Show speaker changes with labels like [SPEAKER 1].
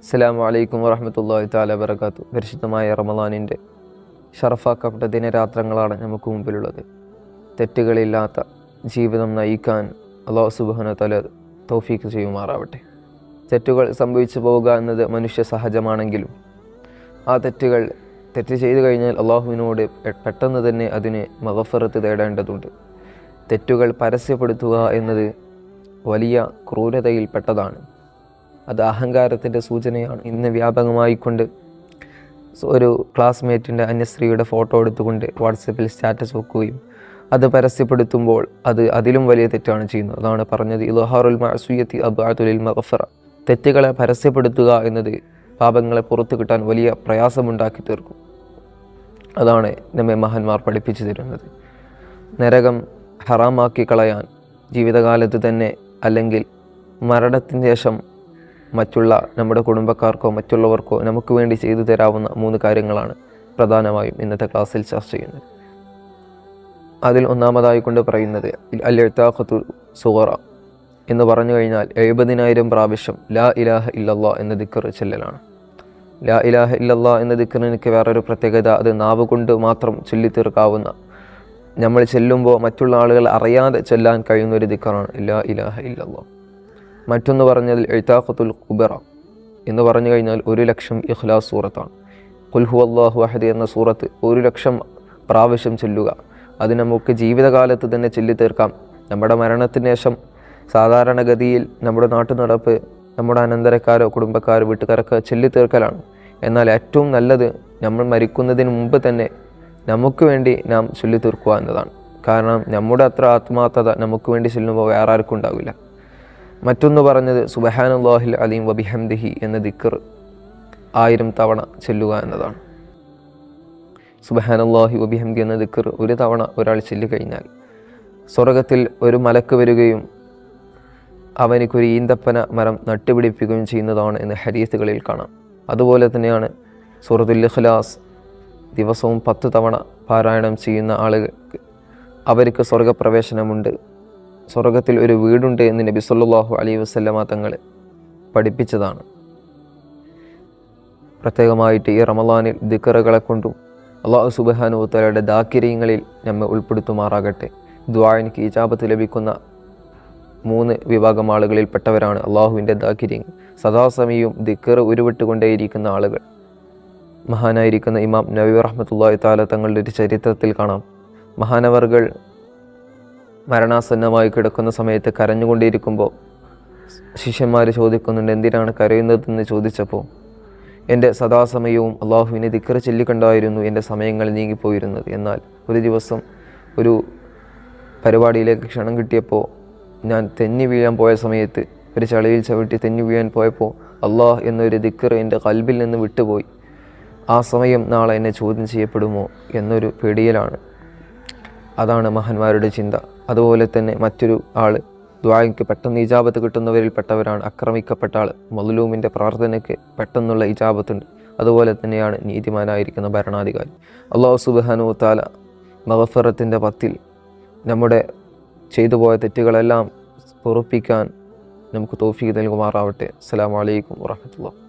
[SPEAKER 1] അസ്സലാമു വലൈക്കും വറഹമത്തല്ലാഹി താല വരകാത്തു പരിശുദ്ധമായ റമദാനിന്റെ ഷറഫാക്കപ്പെട്ട ദിനരാത്രങ്ങളാണ് നമുക്ക് മുമ്പിലുള്ളത്. തെറ്റുകളില്ലാത്ത ജീവിതം നയിക്കാൻ അള്ളാഹു സുബഹന തല തൗഫീക്ക് ചെയ്യുമാറാവട്ടെ. തെറ്റുകൾ സംഭവിച്ചു പോവുക എന്നത് മനുഷ്യ സഹജമാണെങ്കിലും ആ തെറ്റുകൾ തെറ്റ് ചെയ്തു കഴിഞ്ഞാൽ അള്ളാഹുവിനോട് പെട്ടെന്ന് തന്നെ അതിന് മകഫറത്ത് തേടേണ്ടതുണ്ട്. തെറ്റുകൾ പരസ്യപ്പെടുത്തുക എന്നത് വലിയ ക്രൂരതയിൽപ്പെട്ടതാണ്. അത് അഹങ്കാരത്തിന്റെ സൂചനയാണ്. ഇന്ന് വ്യാപകമായിക്കൊണ്ട് ഒരു ക്ലാസ്മേറ്റിന്റെ അന്യസ്ത്രീയുടെ ഫോട്ടോ എടുത്തുകൊണ്ട് വാട്സപ്പിൽ സ്റ്റാറ്റസ് വെക്കുകയും അത് പരസ്യപ്പെടുത്തുമ്പോൾ അത് അതിലും വലിയ തെറ്റാണ് ചെയ്യുന്നത്. അതാണ് പറഞ്ഞത് ഇലഹാറുൽ മഅസുയത്തി അബാതുലിൽ മഗഫറ. തെറ്റുകളെ പരസ്യപ്പെടുത്തുക എന്നത് പാപങ്ങളെ പുറത്തു കിട്ടാൻ വലിയ പ്രയാസമുണ്ടാക്കി തീർക്കും. അതാണ് നമ്മെ മഹാന്മാർ പഠിപ്പിച്ചു തരുന്നത്. നരകം ഹറാമാക്കി കളയാൻ ജീവിതകാലത്ത് തന്നെ അല്ലെങ്കിൽ മരണത്തിന് ശേഷം മറ്റുള്ള നമ്മുടെ കുടുംബക്കാർക്കോ മറ്റുള്ളവർക്കോ നമുക്ക് വേണ്ടി ചെയ്തു തരാവുന്ന മൂന്ന് കാര്യങ്ങളാണ് പ്രധാനമായും ഇന്നത്തെ ക്ലാസ്സിൽ ചർച്ച ചെയ്യുന്നത്. അതിൽ ഒന്നാമതായി കൊണ്ട് പറയുന്നത് അൽ എഴുത്താഖത്തു സുഹറ എന്ന് പറഞ്ഞു കഴിഞ്ഞാൽ എഴുപതിനായിരം പ്രാവശ്യം ലാ ഇലാഹ ഇല്ലല്ലാ എന്ന ദിക്കർ ചൊല്ലലാണ്. ലാ ഇലാഹ ഇല്ലല്ലാ എന്ന ദിക്കറിനൊക്കെ വേറൊരു പ്രത്യേകത അത് നാവ് കൊണ്ട് മാത്രം ചൊല്ലിത്തീർക്കാവുന്ന നമ്മൾ ചെല്ലുമ്പോൾ മറ്റുള്ള ആളുകൾ അറിയാതെ ചൊല്ലാൻ കഴിയുന്ന ഒരു ദിക്കറാണ് ലാ ഇലാഹ ഇല്ലല്ലാ. മറ്റൊന്ന് പറഞ്ഞതിൽ എഴുത്താഖത്തുൽ കുബറ എന്ന് പറഞ്ഞു കഴിഞ്ഞാൽ ഒരു ലക്ഷം ഇഖ്ലാസ് സൂറത്താണ്. കുൽഹു അള്ളാഹു അഹദ് എന്ന സൂറത്ത് ഒരു ലക്ഷം പ്രാവശ്യം ചൊല്ലുക. അത് നമുക്ക് ജീവിതകാലത്ത് തന്നെ ചൊല്ലിത്തീർക്കാം. നമ്മുടെ മരണത്തിന് ശേഷം സാധാരണഗതിയിൽ നമ്മുടെ നാട്ടു നടപ്പ് നമ്മുടെ അനന്തരക്കാരോ കുടുംബക്കാരോ വീട്ടുകാരൊക്കെ ചൊല്ലിത്തീർക്കലാണ്. എന്നാൽ ഏറ്റവും നല്ലത് നമ്മൾ മരിക്കുന്നതിന് മുമ്പ് തന്നെ നമുക്ക് വേണ്ടി നാം ചൊല്ലിത്തീർക്കുക എന്നതാണ്. കാരണം നമ്മുടെ അത്ര ആത്മാർത്ഥത നമുക്ക് വേണ്ടി ചെല്ലുമ്പോൾ വേറെ ആർക്കും ഉണ്ടാവില്ല. മറ്റൊന്ന് പറഞ്ഞത് സുബഹാനുല്ലാഹിൽ അലീം വബിഹംദിഹി എന്ന ദിക്കർ ആയിരം തവണ ചെല്ലുക എന്നതാണ്. സുബഹാനുല്ലാഹി വബിഹംദി എന്ന ദിക്കർ ഒരു തവണ ഒരാൾ ചെല്ലുകഴിഞ്ഞാൽ സ്വർഗത്തിൽ ഒരു മലക്ക് വരികയും അവനിക്കൊരു ഈന്തപ്പന മരം നട്ടുപിടിപ്പിക്കുകയും ചെയ്യുന്നതാണ് എന്ന് ഹരീസുകളിൽ കാണാം. അതുപോലെ തന്നെയാണ് സൂറത്തുൽ ഇഖ്ലാസ് ദിവസവും പത്ത് തവണ പാരായണം ചെയ്യുന്ന ആളുകൾക്ക് അവർക്ക് സ്വർഗപ്രവേശനമുണ്ട് സ്വർഗത്തിൽ ഒരു വീടുണ്ട് എന്ന് നബി സല്ലല്ലാഹു അലൈഹി വസല്ലമ തങ്ങൾ പഠിപ്പിച്ചതാണ്. പ്രത്യേകമായിട്ട് ഈ റമദാനിൽ ദിക്കറുകളെ കൊണ്ടും അള്ളാഹു സുബഹാനുത്തലയുടെ ദാക്കിര്യങ്ങളിൽ നമ്മെ ഉൾപ്പെടുത്തുമാറാകട്ടെ. ദ്വായനിക്ക് ഇജാബത്ത് ലഭിക്കുന്ന മൂന്ന് വിഭാഗം ആളുകളിൽ പെട്ടവരാണ് അള്ളാഹുവിന്റെ ദാക്കിര്യങ്ങൾ. സദാസമയവും ദിക്കറ് ഉരുവിട്ടുകൊണ്ടേയിരിക്കുന്ന ആളുകൾ. മഹാനായിരിക്കുന്ന ഇമാം നബി റഹ്മത്തുള്ളാഹി താല തങ്ങളുടെ ഒരു ചരിത്രത്തിൽ കാണാം. മഹാനവർകൾ മരണാസന്നമായി കിടക്കുന്ന സമയത്ത് കരഞ്ഞുകൊണ്ടിരിക്കുമ്പോൾ ശിഷ്യന്മാർ ചോദിക്കുന്നുണ്ട് എന്തിനാണ് കരയുന്നതെന്ന് ചോദിച്ചപ്പോൾ എന്റെ സദാസമയവും അള്ളാഹുവിനെ ദിക്കറ് ചൊല്ലിക്കൊണ്ടായിരുന്നു എന്റെ സമയങ്ങൾ നീങ്ങിപ്പോയിരുന്നത്. എന്നാൽ ഒരു ദിവസം ഒരു പരിപാടിയിലേക്ക് ക്ഷണം കിട്ടിയപ്പോൾ ഞാൻ തെന്നി വീഴാൻ പോയ സമയത്ത് ഒരു ചളിയിൽ ചവിട്ടി തെന്നി വീഴാൻ പോയപ്പോൾ അള്ളാഹ് എന്നൊരു ദിക്കർ എന്റെ കൽബിൽ നിന്ന് വിട്ടുപോയി. ആ സമയം നാളെ എന്നെ ചോദ്യം ചെയ്യപ്പെടുമോ എന്നൊരു പേടിയിലാണ്. അതാണ് മഹാന്മാരുടെ ചിന്ത. അതുപോലെ തന്നെ മറ്റൊരു ആൾ ദ്വായ്ക്ക് പെട്ടെന്ന് ഇജാബത്ത് കിട്ടുന്നവരിൽ പെട്ടവരാണ് ആക്രമിക്കപ്പെട്ട ആൾ മൊതലൂമിന്റെ പ്രാർത്ഥനയ്ക്ക് പെട്ടെന്നുള്ള ഇജാബത്തുണ്ട്. അതുപോലെ തന്നെയാണ് നീതിമാനായിരിക്കുന്ന ഭരണാധികാരി. അള്ളാഹു സുബാനു താല മഹഫറത്തിന്റെ പത്തിൽ നമ്മുടെ ചെയ്തു പോയ തെറ്റുകളെല്ലാം പൊറുപ്പിക്കാൻ നമുക്ക് തോഫിക്ക് നൽകുമാറാവട്ടെ. അസ്സാം വലൈക്കും വറഹമത്തുള്ള